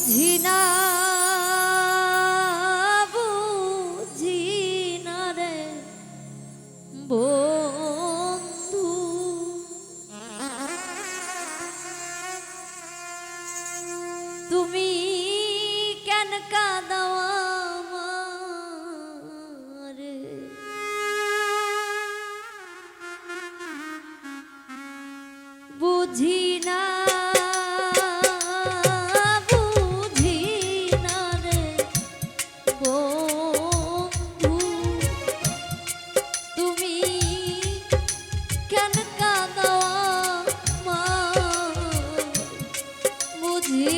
বুঝি না Yeah.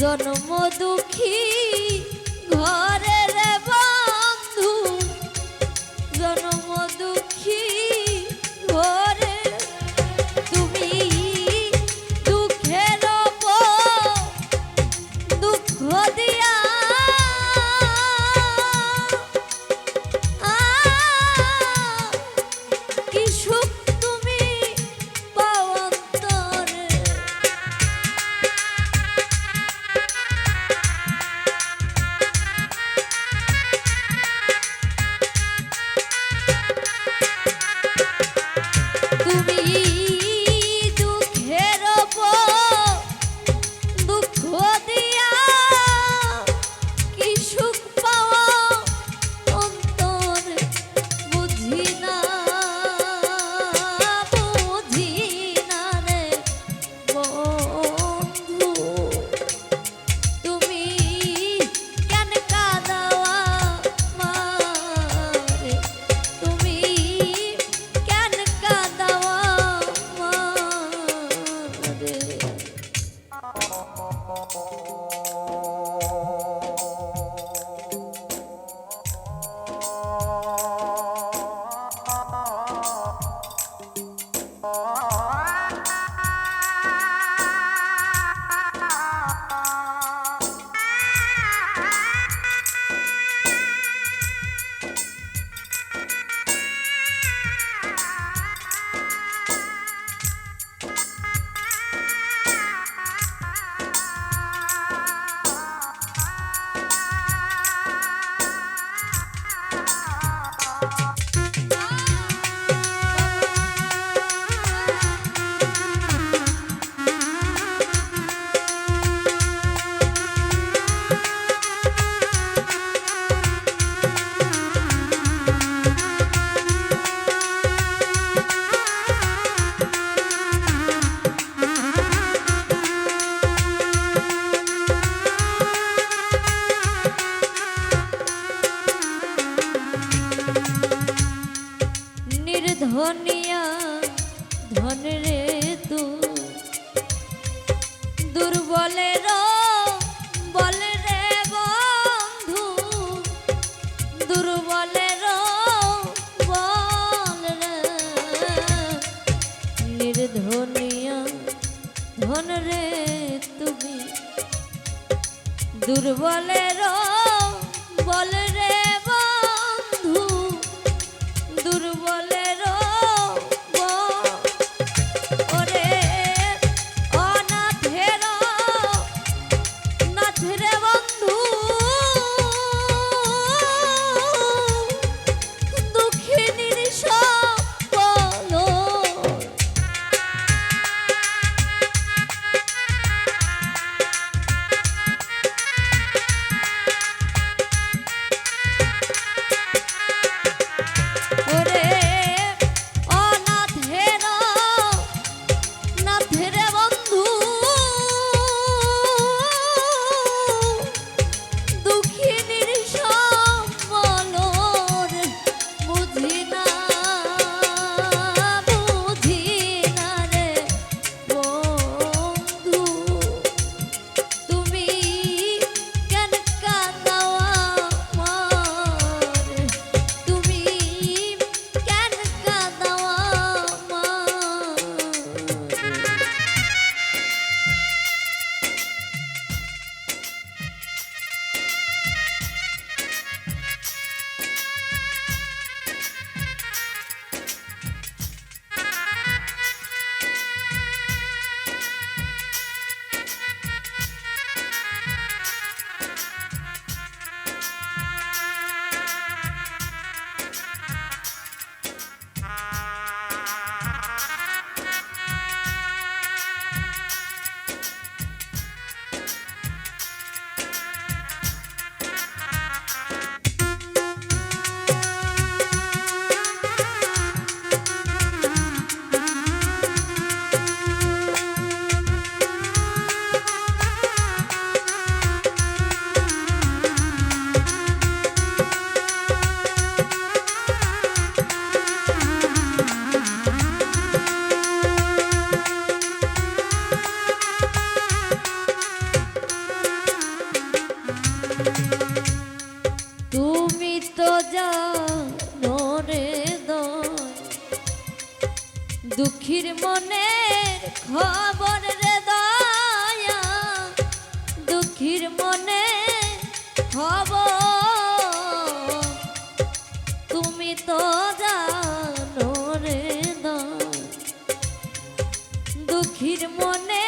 জন্ম দুঃখী ঘরে vou. দুঃখীর মনে খবর রে দয়া। দুঃখীর মনে খব তুমি তো জানো রে দুঃখীর মনে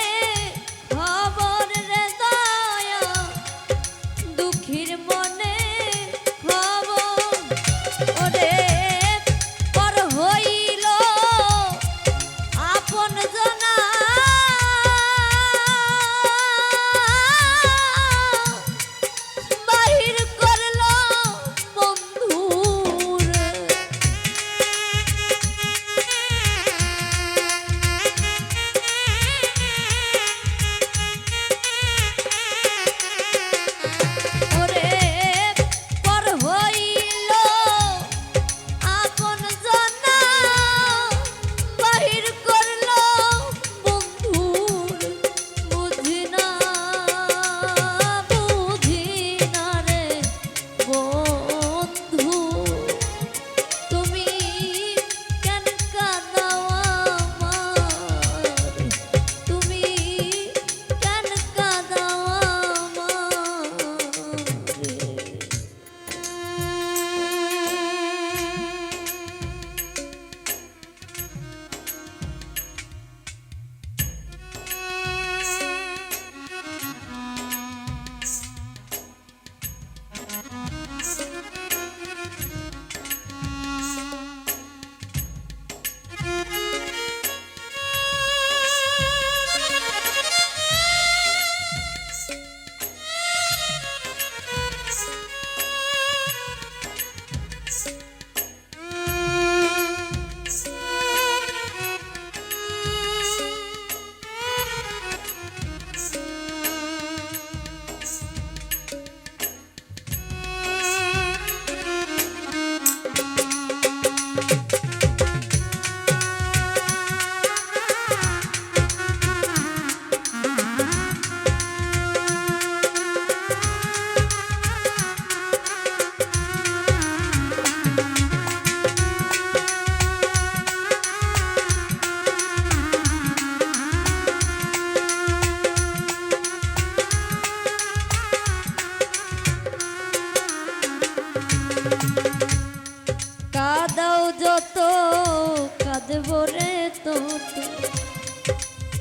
কাঁদব রে তো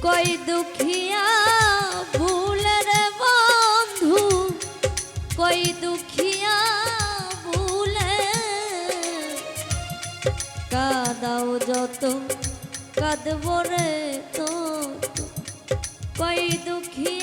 কই দুখিয়া ভুলে রে বন্ধু, কই দুখিয়া ভুলে কাদাও যত কাঁদব রে তো কই দুখিয়া